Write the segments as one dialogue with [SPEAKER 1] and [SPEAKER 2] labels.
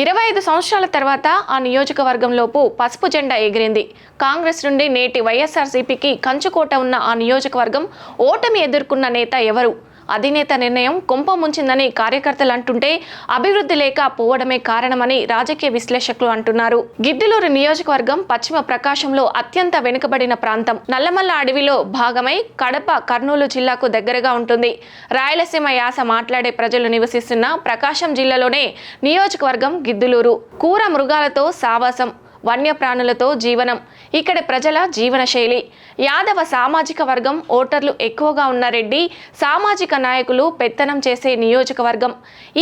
[SPEAKER 1] ఇరవై ఐదు సంవత్సరాల తర్వాత ఆ నియోజకవర్గంలోపు పసుపు జెండా ఎగిరింది. కాంగ్రెస్ నుండి నేటి వైఎస్ఆర్సీపీకి కంచుకోట ఉన్న ఆ నియోజకవర్గం ఓటమి ఎదుర్కొన్న నేత ఎవరు? అధినేత నిర్ణయం కొంప ముంచిందని కార్యకర్తలు అంటుంటే అభివృద్ధి లేక పోవడమే కారణమని రాజకీయ విశ్లేషకులు అంటున్నారు. గిద్దలూరు నియోజకవర్గం పశ్చిమ ప్రకాశంలో అత్యంత వెనుకబడిన ప్రాంతం. నల్లమల్ల అడవిలో భాగమై కడప కర్నూలు జిల్లాకు దగ్గరగా ఉంటుంది. రాయలసీమ యాస మాట్లాడే ప్రజలు నివసిస్తున్న ప్రకాశం జిల్లాలోనే నియోజకవర్గం గిద్దులూరు. కూర మృగాలతో సావాసం. వన్యప్రాణులతో జీవనం. ఇక్కడ ప్రజల జీవన శైలి యాదవ సామాజిక వర్గం ఓటర్లు ఎక్కువగా ఉన్న రెడ్డి సామాజిక నాయకులు పెత్తనం చేసే నియోజకవర్గం.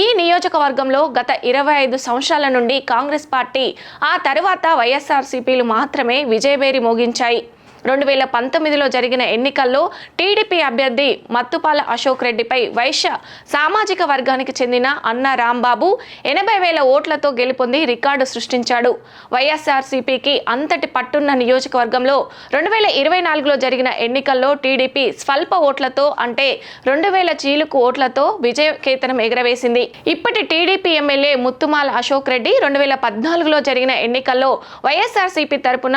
[SPEAKER 1] ఈ నియోజకవర్గంలో గత ఇరవై ఐదు సంవత్సరాల నుండి కాంగ్రెస్ పార్టీ ఆ తర్వాత వైఎస్ఆర్సీపీలు మాత్రమే విజయబేరి మోగించాయి. రెండు వేల పంతొమ్మిదిలో జరిగిన ఎన్నికల్లో టీడీపీ అభ్యర్థి మత్తుపాల అశోక్ రెడ్డిపై వైశ్య సామాజిక వర్గానికి చెందిన అన్న రాంబాబు ఎనభై వేల ఓట్లతో గెలుపొంది రికార్డు సృష్టించాడు. వైఎస్ఆర్సీపీకి అంతటి పట్టున్న నియోజకవర్గంలో రెండు వేల ఇరవై నాలుగులో జరిగిన ఎన్నికల్లో టీడీపీ స్వల్ప ఓట్లతో అంటే రెండు వేల చీలుకు ఓట్లతో విజయ కేతనం ఎగరవేసింది. ఇప్పటి టీడీపీ ఎమ్మెల్యే ముత్తుమాల అశోక్ రెడ్డి రెండు వేల పద్నాలుగులో జరిగిన ఎన్నికల్లో వైఎస్ఆర్సీపీ తరపున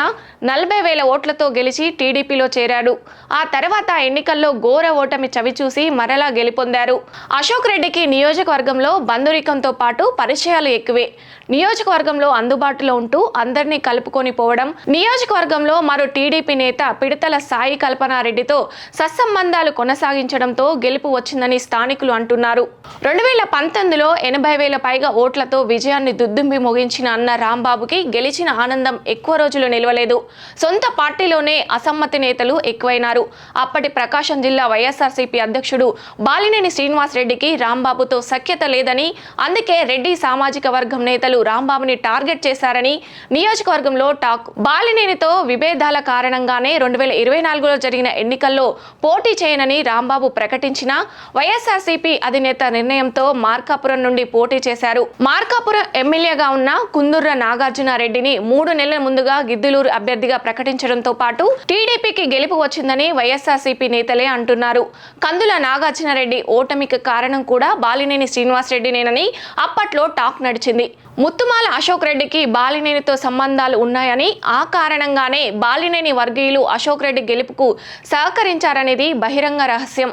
[SPEAKER 1] నలభై వేల ఓట్లతో గెలిచి టీడీపీలో చేరాడు. ఆ తర్వాత ఎన్నికల్లో ఘోర ఓటమి చవిచూసి మరలా గెలుపొందారు. అశోక్ రెడ్డికి నియోజకవర్గంలో బంధురికంతో పాటు పరిచయాలు ఎక్కువే. నియోజకవర్గంలో అందుబాటులో ఉంటూ అందరినీ కలుపుకొని పోవడం నియోజకవర్గంలో మరో టీడీపీ నేత పిడతల సాయి కల్పనారెడ్డితో సత్సంబంధాలు కొనసాగించడంతో గెలుపు వచ్చిందని స్థానికులు అంటున్నారు. రెండు వేల పంతొమ్మిదిలో ఎనభై వేల పైగా ఓట్లతో విజయాన్ని దుద్దుంబి ముగించిన అన్న రాంబాబుకి గెలిచిన ఆనందం ఎక్కువ రోజులు నిలవలేదు. సొంత పార్టీలోనే అసమ్మతి నేతలు ఎక్కువైనారు. అప్పటి ప్రకాశం జిల్లా వైఎస్ఆర్సీపీ అధ్యక్షుడు బాలినేని శ్రీనివాస్ రెడ్డికి రాంబాబుతో సఖ్యత లేదని అందుకే రెడ్డి సామాజిక వర్గం నేతలు రాంబాబుని టార్గెట్ చేశారని నియోజకవర్గంలో టాక్ బాలినేనితో విభేదాల కారణంగానే రెండు వేల ఇరవై నాలుగులో జరిగిన ఎన్నికల్లో పోటీ చేయనని రాంబాబు ప్రకటించిన వైఎస్ఆర్సీపీ అధినేత నిర్ణయంతో మార్కాపురం నుండి పోటీ చేశారు. మార్కాపురం ఎమ్మెల్యేగా ఉన్న కుందుర్ర నాగార్జున రెడ్డిని మూడు నెలల ముందుగా గిద్దులూరు అభ్యర్థిగా ప్రకటించడంతో పాటు టీడీపీకి గెలుపు వచ్చిందని వైఎస్ఆర్సీపీ నేతలే అంటున్నారు. కందుల నాగార్జునరెడ్డి ఓటమికి కారణం కూడా బాలినేని శ్రీనివాసరెడ్డినేనని అప్పట్లో టాక్ నడిచింది. ముత్తుమాల అశోక్ రెడ్డికి బాలినేనితో సంబంధాలు ఉన్నాయని ఆ కారణంగానే బాలినేని వర్గీయులు అశోక్ రెడ్డి గెలుపుకు సహకరించారనేది బహిరంగ రహస్యం.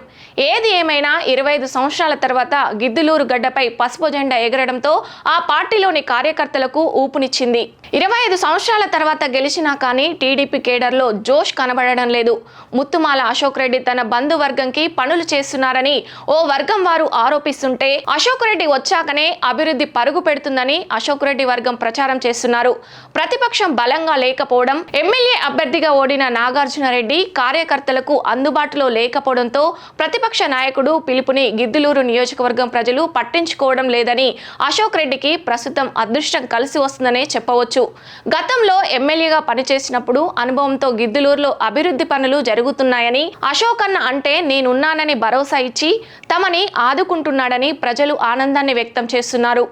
[SPEAKER 1] ఏది ఏమైనా ఇరవై ఐదు సంవత్సరాల తర్వాత గిద్దులూరు గడ్డపై పసుపు జెండా ఎగరడంతో ఆ పార్టీలోని కార్యకర్తలకు ఊపునిచ్చింది. ఇరవై ఐదు సంవత్సరాల తర్వాత గెలిచినా కానీ టీడీపీ కేడర్లో జోష్ కనబడడం లేదు. ముత్తుమాల అశోక్ రెడ్డి తన బంధువర్గంకి పనులు చేస్తున్నారని ఓ వర్గం వారు ఆరోపిస్తుంటే అశోక్ రెడ్డి వచ్చాకనే అభివృద్ధి పరుగు పెడుతుందని అశోక్ రెడ్డి వర్గం ప్రచారం చేస్తున్నారు. ప్రతిపక్షం బలంగా లేకపోవడం ఎమ్మెల్యే అభ్యర్థిగా ఓడిన నాగార్జున రెడ్డి కార్యకర్తలకు అందుబాటులో లేకపోవడంతో ప్రతిపక్ష నాయకుడు పిలుపుని గిద్దులూరు నియోజకవర్గం ప్రజలు పట్టించుకోవడం లేదని అశోక్ రెడ్డికి ప్రస్తుతం అదృష్టం కలిసి వస్తుందనే చెప్పవచ్చు. గతంలో ఎమ్మెల్యేగా పనిచేసినప్పుడు అనుభవంతో గిద్దులూరులో అభివృద్ధి పనులు జరుగుతున్నాయని అశోక్ అన్న అంటే నేనున్నానని భరోసా ఇచ్చి తమని ఆదుకుంటున్నాడని ప్రజలు ఆనందాన్ని వ్యక్తం చేస్తున్నారు.